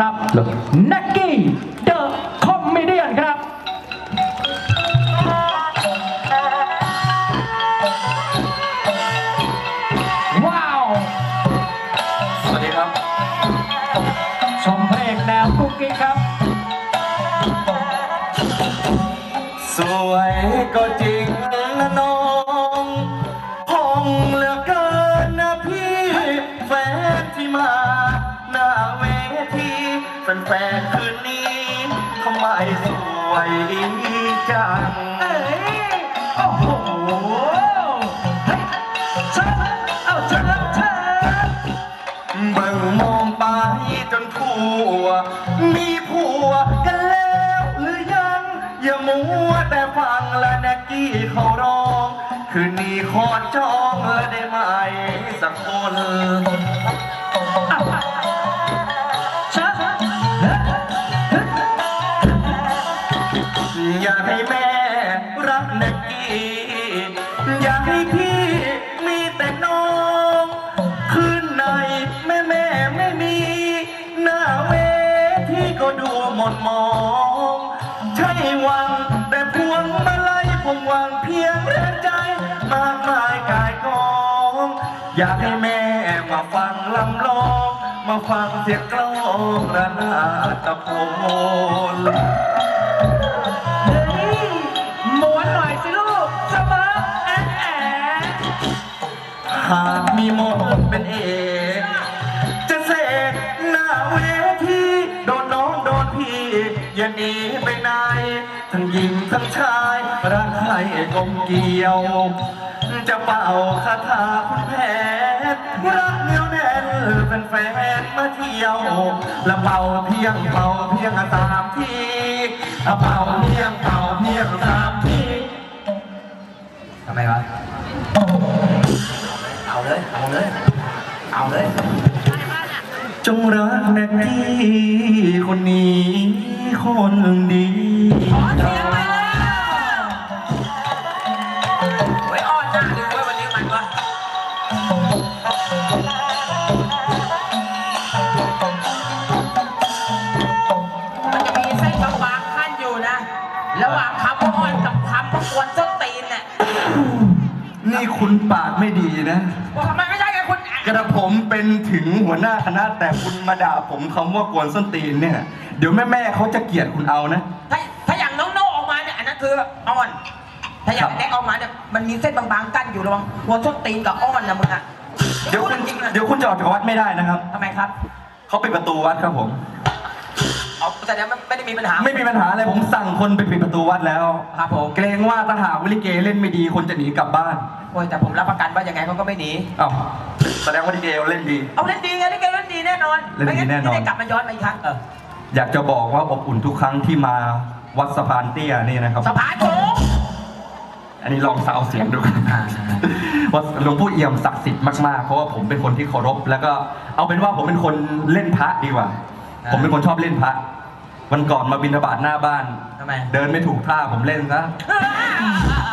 รับนักกี้เดอะคอมเมเดียนครับว้าว สวัสดีครับ ชมเพลงแนวกุ๊กกิ๊กครับ สวยก็จริงนะน้องพองเหลือเกินนะพี่แฟนที่มาหน้าเวที แฟนๆคืนนี้ทำไมสวยจังเอ้ยโอ้โหเฮ้ยเชิญเอาเชิญเชิญเบิ่งมองไปจนทั่วมีผัวกันแล้วหรือยัง อย่ามัวแต่ฟังและแนกกี้เขาร้อง คืนนี้ขอจองและได้ไหมสักคน อยากให้พี่มีแต่น้อง คืนในแม่แม่ไม่มี หน้าเวทีก็ดูหมดมอง ใช่หวังแต่พวงมาลัยผมหวังเพียงแรงใจมากมายกายกอง อยากให้แม่มาฟังลำลอง มาฟังเสียงกลองระนาดตะโพน ทั้งหญิงทั้งชายรักใครกลมเกลียว จะเป่าคาถาคุณแผนรักเหนียวแน่นเป็นแฟนมาเที่ยวแล้วเป่าเพียงเป่าเพียงสามทีเป่าเพียงเป่าเพียงสามทีทำไมวะเอาเลยเอาเลยเอาเลยจงรักแนกกี้คนนี้คนดี ไว้อ้อนหน้าดูไว้วันนี้มันวะมันจะมีเส้นบางๆขั้นอยู่นะ ระหว่างคำว่าอ้อนกับคำว่ากวนส้นตีนเนี่ยนี่คุณปากไม่ดีนะ ทำไมไม่ใช่ไงคุณกระผมเป็นถึงหัวหน้าคณะแต่คุณมาด่าผมคำว่ากวนส้นตีนเนี่ย เดี๋ยวแม่แม่ๆเขาจะเกลียดคุณเอานะ ถ้าถ้าอย่างน้องโน่ออกมาเนี่ยอันนั้นคืออ้อน ถ้าอย่างครับแน็กออกมาเนี่ยมันมีเส้นบางๆกั้นอยู่ระหวังหัวส้นตีนกับอ้อนนะมึงอะเดี๋ยวคุณจริงๆนะเดี๋ยวคุณจะออกจากวัดไม่ได้นะครับทำไมครับ เขาปิดประตูวัดครับผม เอาแต่เดี๋ยวไม่ได้มีปัญหาไม่มีปัญหาอะไรผมสั่งคนไปปิดประตูวัดแล้ว ครับผมเกรงว่าถ้าหากวิลิเกเล่นไม่ดีคนจะหนีกลับบ้านโอ้ยแต่ผมรับประกันว่ายังไงเขาก็ไม่หนี อ้าวแสดงว่าลิเกเล่นดี เอาเล่นดีไงเล่นเกมเล่นดีแน่นอนเล่นดีไม่งั้แน่นอนจะได้กลับมาย้อนมาอีกครั้งเอออยากจะบอกว่าอบอุ่นทุกครั้งที่มาวัดสะพานเตี้ยนี่นะครับ สะพานโค้ง อันนี้ลองซาวเสียงดูกันว่าหลวงพ่อเอี่ยมศักดิ์สิทธิ์มากๆ เพราะว่าผมเป็นคนที่เคารพ แล้วก็เอาเป็นว่าผมเป็นคนเล่นพระดีกว่า ผมเป็นคนชอบเล่นพระ วันก่อนมาบิณฑบาตหน้าบ้าน ทำไม เดินไม่ถูกท่าผมเล่นซะเออ